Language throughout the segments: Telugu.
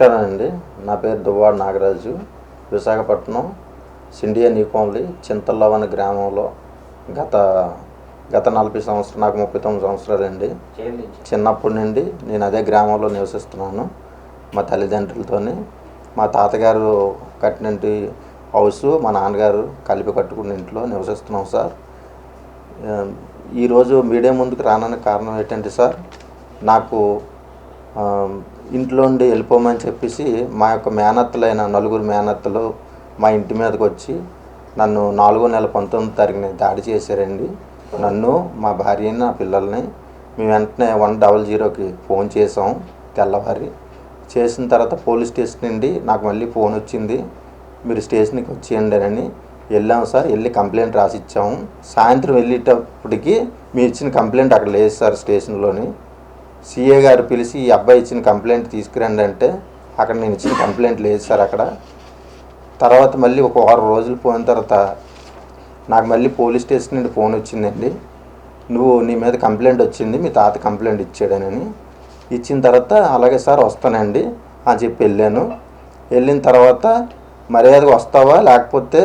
నమస్కారం అండి. నా పేరు దువ్వాడ నాగరాజు. విశాఖపట్నం సిండియా నీకోంలి చింతల్లవన గ్రామంలో గత గత నలభై సంవత్సరాలు నాకు ముప్పై తొమ్మిది సంవత్సరాలు అండి. చిన్నప్పటి నుండి నేను అదే గ్రామంలో నివసిస్తున్నాను మా తల్లిదండ్రులతోని. మా తాతగారు కట్టినటి హౌస్ మా నాన్నగారు కలిపి కట్టుకున్న ఇంట్లో నివసిస్తున్నాం సార్. ఈరోజు మీడియా ముందుకు రానడానికి కారణం ఏంటంటే సార్ నాకు ఇంట్లో నుండి వెళ్ళిపోమని చెప్పేసి మా యొక్క మేనత్తలైన నలుగురు మేనత్తలు మా ఇంటి మీదకి వచ్చి నన్ను నాలుగో నెల పంతొమ్మిది తారీఖున దాడి చేశారండి. నన్ను మా భార్యని నా పిల్లల్ని మేము వెంటనే వన్ డబల్ జీరోకి ఫోన్ చేసాం తెల్లవారి. చేసిన తర్వాత పోలీస్ స్టేషన్ నుండి నాకు మళ్ళీ ఫోన్ వచ్చింది. మీరు స్టేషన్కి వచ్చేయండి అని వెళ్ళాము సార్. వెళ్ళి కంప్లైంట్ రాసిచ్చాము సాయంత్రం వెళ్ళేటప్పటికి మీరు ఇచ్చిన కంప్లైంట్ అక్కడ లేదు సార్ స్టేషన్లోని. సిఏ గారు పిలిచి ఈ అబ్బాయి ఇచ్చిన కంప్లైంట్ తీసుకురండి అంటే అక్కడ నేను ఇచ్చిన కంప్లైంట్ లేదు సార్ అక్కడ. తర్వాత మళ్ళీ ఒక వారం రోజులు పోయిన తర్వాత నాకు మళ్ళీ పోలీస్ స్టేషన్ నుండి ఫోన్ వచ్చిందండి. నువ్వు నీ మీద కంప్లైంట్ వచ్చింది మీ తాత కంప్లైంట్ ఇచ్చాడనని. ఇచ్చిన తర్వాత అలాగే సార్ వస్తానండి అని చెప్పి వెళ్ళాను. వెళ్ళిన తర్వాత మర్యాదగా వస్తావా? లేకపోతే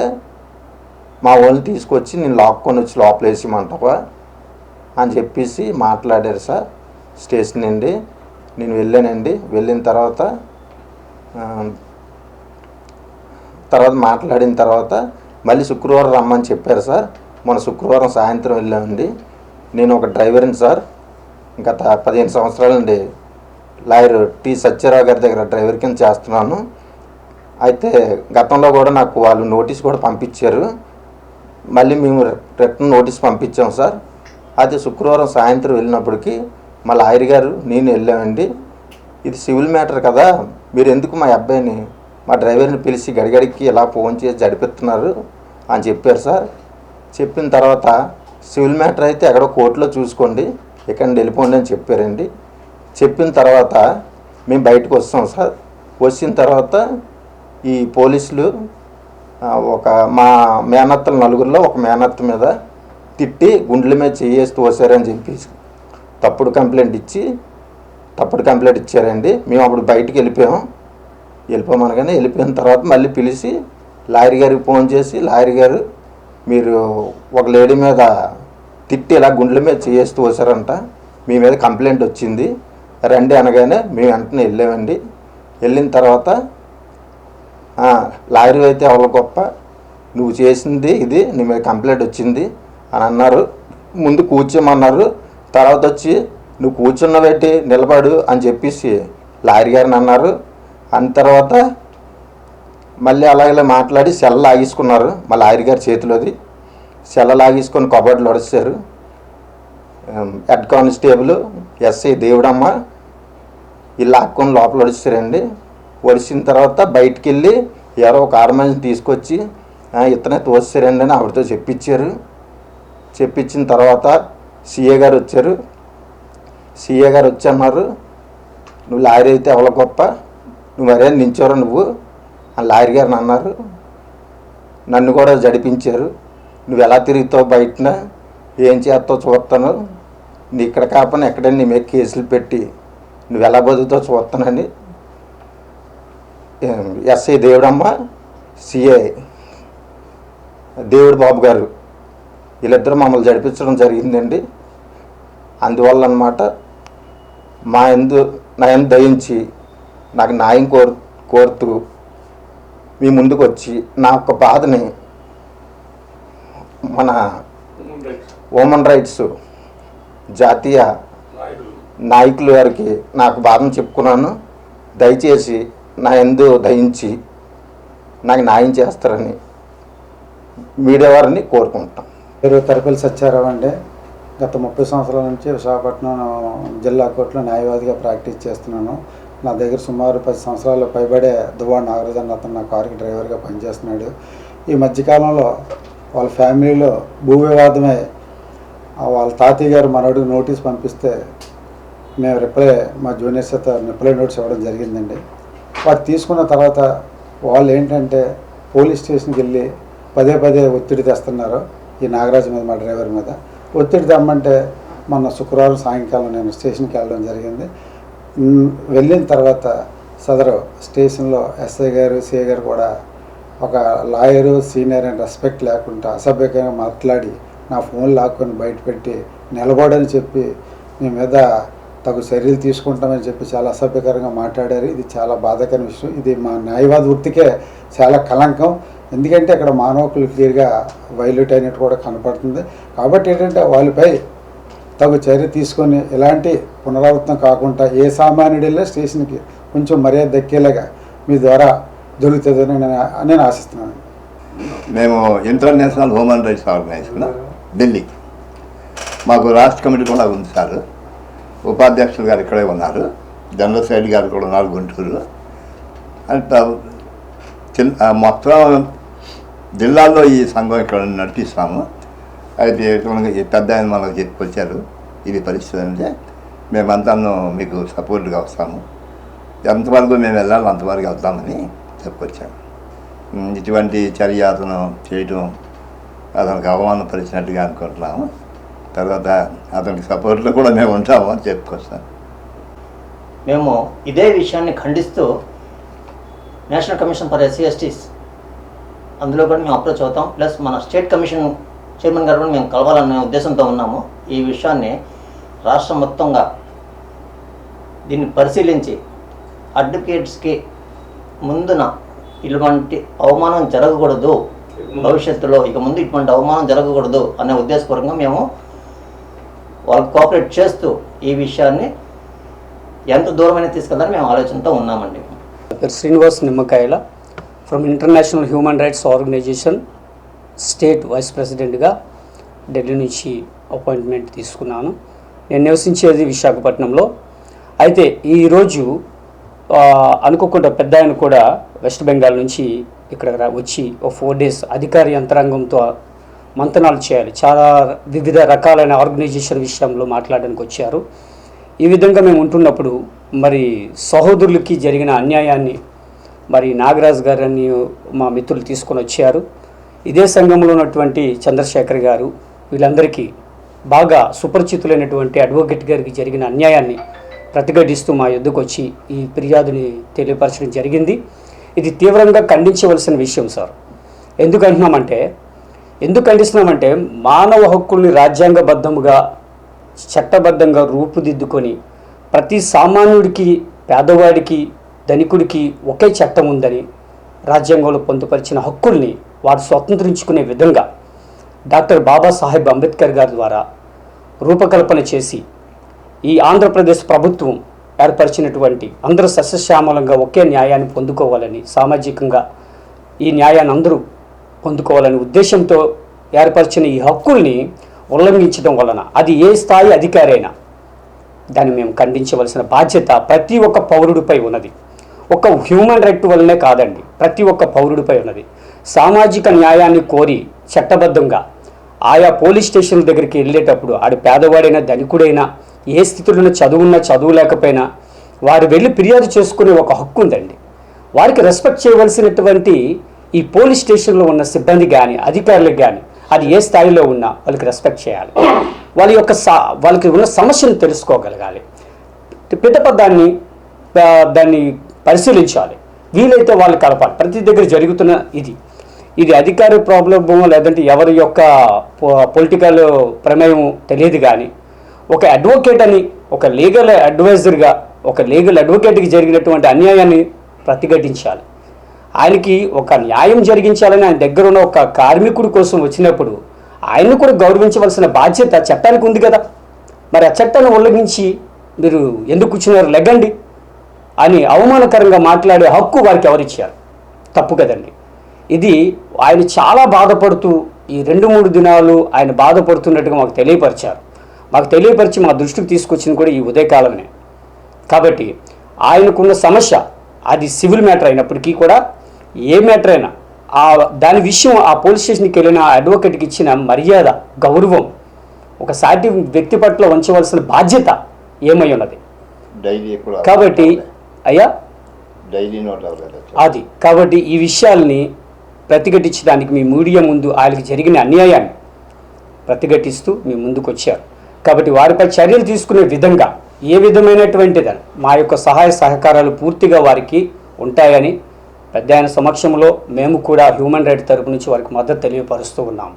మా వాళ్ళని తీసుకొచ్చి నేను లాక్కొని వచ్చి లోపల అని చెప్పేసి మాట్లాడారు సార్. స్టేషన్ అండి. నేను వెళ్ళానండి. వెళ్ళిన తర్వాత తర్వాత మాట్లాడిన తర్వాత మళ్ళీ శుక్రవారం రమ్మని చెప్పారు సార్. మన శుక్రవారం సాయంత్రం వెళ్ళామండి. నేను ఒక డ్రైవర్ని సార్. గత పదిహేను సంవత్సరాల నుండి లాయర్ టి సత్యరావు గారి దగ్గర డ్రైవర్ కింద చేస్తున్నాను. అయితే గతంలో కూడా నాకు వాళ్ళు నోటీస్ కూడా పంపించారు. మళ్ళీ మేము రిటర్న్ నోటీస్ పంపించాం సార్. అయితే శుక్రవారం సాయంత్రం వెళ్ళినప్పటికీ మా లాయర్ గారు నేను వెళ్ళామండి. ఇది సివిల్ మ్యాటర్ కదా మీరు ఎందుకు మా అబ్బాయిని మా డ్రైవర్ని పిలిచి గడిగడికి ఇలా ఫోన్ చేసి జడిపిస్తున్నారు అని చెప్పారు సార్. చెప్పిన తర్వాత సివిల్ మ్యాటర్ అయితే ఎక్కడో కోర్టులో చూసుకోండి ఇక్కడ వెళ్ళిపోండి అని చెప్పారండి. చెప్పిన తర్వాత మేము బయటకు వస్తాం సార్. వచ్చిన తర్వాత ఈ పోలీసులు ఒక మా మేనత్తల నలుగురిలో ఒక మేనత్త మీద తిట్టి గుండెల మీద చేయేసి తోసారని చెప్పేసి తప్పుడు కంప్లైంట్ ఇచ్చి తప్పుడు కంప్లైంట్ ఇచ్చారండి. మేము అప్పుడు బయటికి వెళ్ళిపోయాం. వెళ్ళిపోమనగానే వెళ్ళిపోయిన తర్వాత మళ్ళీ పిలిచి లాయర్ గారికి ఫోన్ చేసి లాయర్ గారు మీరు ఒక లేడీ మీద తిట్టి ఇలా గుండెల మీద చేస్తూ వచ్చారంట. మీ మీద కంప్లైంట్ వచ్చింది. రండి అనగానే మేము వెంటనే వెళ్ళామండి. వెళ్ళిన తర్వాత లాయర్ అయితే ఎవరు గొప్ప నువ్వు చేసింది ఇది నీ మీద కంప్లైంట్ వచ్చింది అని అన్నారు. ముందు కూర్చోమన్నారు. తర్వాత వచ్చి నువ్వు కూర్చున్న పెట్టి నిలబడు అని చెప్పేసి లారీ గారిని అన్నారు. అన్న తర్వాత మళ్ళీ అలాగే మాట్లాడి సెల్ లాగేసుకున్నారు మా లారీ గారి చేతిలోది. సెల్ల లాగేసుకొని కబడ్లు ఒడిచారు హెడ్ కానిస్టేబుల్ ఎస్ఐ దేవుడమ్మ వీళ్ళు లాక్కొని లోపల ఒడిచారండి ఒడిసిన తర్వాత బయటికి వెళ్ళి ఎవరో ఒక ఆర్మని తీసుకొచ్చి ఇతనే తోసారండి అని ఆవిడతో చెప్పించారు. చెప్పించిన తర్వాత సీఏ గారు వచ్చారు. సిఏ గారు వచ్చి అన్నారు నువ్వు లాయర్ అయితే ఎవరి గొప్ప? నువ్వు మరే నించోరా నువ్వు? ఆ లాయర్ గారిని అన్నారు. నన్ను కూడా జడిపించారు. నువ్వు ఎలా తిరుగుతావు బయటన? ఏం చేస్తావు చూస్తాను. నీ ఇక్కడ కాపని ఎక్కడైనా నీ మీద కేసులు పెట్టి నువ్వు ఎలా బతుకుతావు చూస్తానని. ఎస్ఐ దేవుడమ్మ సిఐ దేవుడు బాబు గారు వీళ్ళిద్దరూ మమ్మల్ని జడిపించడం జరిగిందండి. అందువల్ల అన్నమాట మా ఎందు నా ఎందు దయించి నాకు న్యాయం కోరు కోరుతూ మీ ముందుకు వచ్చి నా యొక్క బాధని మన ఉమెన్ రైట్స్ జాతీయ నాయకులు వారికి నాకు బాధను చెప్పుకున్నాను. దయచేసి నా ఎందు దయించి నాకు న్యాయం చేస్తారని మీడియా వారిని కోరుకుంటాం పేరు తరపల్లి సత్యారావు అండి. గత ముప్పై సంవత్సరాల నుంచి విశాఖపట్నం జిల్లా కోర్టులో న్యాయవాదిగా ప్రాక్టీస్ చేస్తున్నాను. నా దగ్గర సుమారు పది సంవత్సరాలు పైబడే దువ్వా నాగరాజు అతను నా కారుకి డ్రైవర్గా పనిచేస్తున్నాడు. ఈ మధ్యకాలంలో వాళ్ళ ఫ్యామిలీలో భూ వివాదమే వాళ్ళ తాతయ్య గారు మనోడికి నోటీస్ పంపిస్తే మేము రిప్లై మా జూనియర్స్ చేత రిప్లై నోటీస్ ఇవ్వడం జరిగిందండి. వాటి తీసుకున్న తర్వాత వాళ్ళు ఏంటంటే పోలీస్ స్టేషన్కి వెళ్ళి పదే పదే ఒత్తిడి తెస్తున్నారు ఈ నాగరాజు మీద మా డ్రైవర్ మీద. ఒత్తిడి తెమ్మంటే మొన్న శుక్రవారం సాయంకాలం నేను స్టేషన్కి వెళ్ళడం జరిగింది. వెళ్ళిన తర్వాత సదరు స్టేషన్లో ఎస్ఐ గారు సిఐ గారు కూడా ఒక లాయరు సీనియర్ అని రెస్పెక్ట్ లేకుండా అసభ్యకంగా మాట్లాడి నా ఫోన్ లాక్కొని బయటపెట్టి నిలబడని చెప్పి మీ మీద తగు చర్యలు తీసుకుంటామని చెప్పి చాలా అసభ్యకరంగా మాట్లాడారు. ఇది చాలా బాధాకర విషయం. ఇది మా న్యాయవాద వృత్తికే చాలా కలంకం ఎందుకంటే అక్కడ మానవ క్లియర్గా వైల్యూట్ అయినట్టు కూడా కనపడుతుంది. కాబట్టి ఏంటంటే వాళ్ళపై తగు చర్య తీసుకొని ఎలాంటి పునరావృతం కాకుండా ఏ సామాన్యుడు వెళ్ళినా స్టేషన్కి కొంచెం మర్యాద దక్కేలాగా మీ ద్వారా దొరుకుతుందని నేను నేను ఆశిస్తున్నాను. మేము international human rights organisation Delhi. మాకు రాష్ట్ర కమిటీ కూడా ఉంది సార్. ఉపాధ్యక్షులు గారు ఇక్కడే ఉన్నారు. జనరల్ సైడ్ గారు కూడా ఉన్నారు గుంటూరు అంటే చిన్న మొత్తం జిల్లాలో ఈ సంఘం ఇక్కడ నడిపిస్తాము. అయితే పెద్ద ఆయన మనకు చెప్పుకొచ్చారు ఇది పరిస్థితి అంటే మేమంతా మీకు సపోర్ట్గా వస్తాము. ఎంతవరకు మేము వెళ్ళాలో అంతవరకు వెళ్తామని చెప్పుకొచ్చాము ఇటువంటి చర్య అతను చేయటం అతనికి అవమానపరిచినట్టుగా అనుకుంటున్నాము. తర్వాత అతనికి సపోర్ట్లో కూడా మేము ఉంటాము అని చెప్పుకొస్తాను. మేము ఇదే విషయాన్ని ఖండిస్తూ national commission for SC STs అందులో కూడా మేము అప్రోచ్ అవుతాం. ప్లస్ మన స్టేట్ కమిషన్ చైర్మన్ గారు కూడా మేము కలవాలనే ఉద్దేశంతో ఉన్నాము. ఈ విషయాన్ని రాష్ట్రం మొత్తంగా దీన్ని పరిశీలించి అడ్వకేట్స్కి ముందున ఇటువంటి అవమానం జరగకూడదు. భవిష్యత్తులో ఇక ముందు ఇటువంటి అవమానం జరగకూడదు అనే ఉద్దేశపూర్వకంగా మేము వాళ్ళు కోఆపరేట్ చేస్తూ ఈ విషయాన్ని ఎంత దూరమైన తీసుకెళ్తారని మేము ఆలోచనతో ఉన్నామండి. Srinivas Nimmakayala. From international human rights organisation state vice ప్రెసిడెంట్గా ఢిల్లీ నుంచి అపాయింట్మెంట్ తీసుకున్నాను. నేను నివసించేది విశాఖపట్నంలో. అయితే ఈరోజు అనుకోకుండా పెద్ద ఆయన కూడా వెస్ట్ బెంగాల్ నుంచి ఇక్కడ వచ్చి ఒక ఫోర్ డేస్ అధికార యంత్రాంగంతో మంతనాలు చేయాలి. చాలా వివిధ రకాలైన ఆర్గనైజేషన్ విషయంలో మాట్లాడడానికి వచ్చారు. ఈ విధంగా మేము ఉంటున్నప్పుడు మరి సహోదరులకి జరిగిన అన్యాయాన్ని మరి నాగరాజు గారని మా మిత్రులు తీసుకొని వచ్చారు. ఇదే సంఘంలో ఉన్నటువంటి చంద్రశేఖర్ గారు వీళ్ళందరికీ బాగా సుపరిచితులైనటువంటి అడ్వకేట్ గారికి జరిగిన అన్యాయాన్ని ప్రతిఘటిస్తూ మా యుద్ధకు వచ్చి ఈ ఫిర్యాదుని తెలియపరచడం జరిగింది. ఇది తీవ్రంగా ఖండించవలసిన విషయం సార్. ఎందుకంటున్నామంటే ఎందుకు ఖండిస్తున్నామంటే మానవ హక్కుల్ని రాజ్యాంగబద్ధముగా చట్టబద్ధంగా రూపుదిద్దుకొని ప్రతి సామాన్యుడికి పేదవాడికి ధనికుడికి ఒకే చట్టం ఉందని రాజ్యాంగంలో పొందుపరిచిన హక్కుల్ని వారు స్వతంత్రించుకునే విధంగా డాక్టర్ బాబాసాహెబ్ అంబేద్కర్ గారి ద్వారా రూపకల్పన చేసి ఈ ఆంధ్రప్రదేశ్ ప్రభుత్వం ఏర్పరిచినటువంటి అందరూ సస్యశ్యామలంగా ఒకే న్యాయాన్ని పొందుకోవాలని సామాజికంగా ఈ న్యాయాన్ని అందరూ పొందుకోవాలనే ఉద్దేశంతో ఏర్పరిచిన ఈ హక్కుల్ని ఉల్లంఘించడం వలన అది ఏ స్థాయి అధికారైనా దాన్ని మేము ఖండించవలసిన బాధ్యత ప్రతి ఒక్క పౌరుడిపై ఉన్నది. ఒక హ్యూమన్ రైట్ వల్లనే కాదండి ప్రతి ఒక్క పౌరుడిపై ఉన్నది. సామాజిక న్యాయాన్ని కోరి చట్టబద్ధంగా ఆయా పోలీస్ స్టేషన్ల దగ్గరికి వెళ్ళేటప్పుడు ఆడు పేదవాడైనా ధనికుడైనా ఏ స్థితిలో చదువున్నా చదువు లేకపోయినా వారు వెళ్ళి ఫిర్యాదు చేసుకునే ఒక హక్కు ఉందండి. వారికి రెస్పెక్ట్ చేయవలసినటువంటి ఈ పోలీస్ స్టేషన్లో ఉన్న సిబ్బంది కానీ అధికారులకు కానీ అది ఏ స్థాయిలో ఉన్నా వాళ్ళకి రెస్పెక్ట్ చేయాలి. వాళ్ళ యొక్క సా వాళ్ళకి ఉన్న సమస్యను తెలుసుకోగలగాలి. పిటప దాన్ని దాన్ని పరిశీలించాలి. వీలైతే వాళ్ళు కలపాలి. ప్రతి దగ్గర జరుగుతున్న ఇది. ఇది అధికార ప్రాబ్లమో లేదంటే ఎవరి యొక్క పొలిటికల్ ప్రమేయం తెలియదు కానీ ఒక అడ్వకేట్ అని ఒక లీగల్ అడ్వైజర్గా ఒక లీగల్ అడ్వకేట్కి జరిగినటువంటి అన్యాయాన్ని ప్రతిఘటించాలి. ఆయనకి ఒక న్యాయం జరిగించాలని ఆయన దగ్గర ఉన్న ఒక కార్మికుడి కోసం వచ్చినప్పుడు ఆయన్ని కూడా గౌరవించవలసిన బాధ్యత చట్టానికి ఉంది కదా. మరి ఆ చట్టాన్ని ఉల్లంఘించి మీరు ఎందుకు కూర్చున్నారు? లెగ్గండి అని అవమానకరంగా మాట్లాడే హక్కు వారికి ఎవరిచ్చారు? తప్పు కదండి. ఇది ఆయన చాలా బాధపడుతూ ఈ రెండు మూడు దినాలు ఆయన బాధపడుతున్నట్టుగా మాకు తెలియపరిచారు. మాకు తెలియపరిచి మా దృష్టికి తీసుకొచ్చింది కూడా ఈ ఉదయకాలమే. కాబట్టి ఆయనకున్న సమస్య అది సివిల్ మ్యాటర్ అయినప్పటికీ కూడా ఏ మ్యాటర్ అయినా ఆ దాని విషయం ఆ పోలీస్ స్టేషన్కి వెళ్ళిన ఆ అడ్వకేట్కి ఇచ్చిన మర్యాద గౌరవం ఒక సాటి వ్యక్తి పట్ల ఉంచవలసిన బాధ్యత ఏమై ఉన్నది? కాబట్టి అయ్యా? అది. కాబట్టి ఈ విషయాల్ని ప్రతిఘటించడానికి మీ మీడియా ముందు ఆయనకి జరిగిన అన్యాయాన్ని ప్రతిఘటిస్తూ మీ ముందుకు వచ్చారు కాబట్టి వారిపై చర్యలు తీసుకునే విధంగా ఏ విధమైనటువంటిదని మా యొక్క సహాయ సహకారాలు పూర్తిగా వారికి ఉంటాయని పెద్ద ఆయన సమక్షంలో మేము కూడా హ్యూమన్ రైట్ తరపు నుంచి వారికి మద్దతు తెలియపరుస్తూ ఉన్నాం.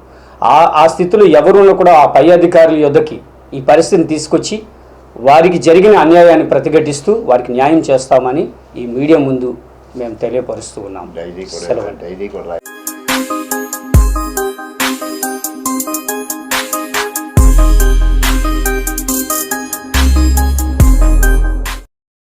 ఆ ఆ స్థితిలో ఎవరున్నా కూడా ఆ పై అధికారుల యొద్దకి ఈ పరిస్థితిని తీసుకొచ్చి వారికి జరిగిన అన్యాయాన్ని ప్రతిఘటిస్తూ వారికి న్యాయం చేస్తామని ఈ మీడియా ముందు మేము తెలియపరుస్తూ ఉన్నాం. సెలవు.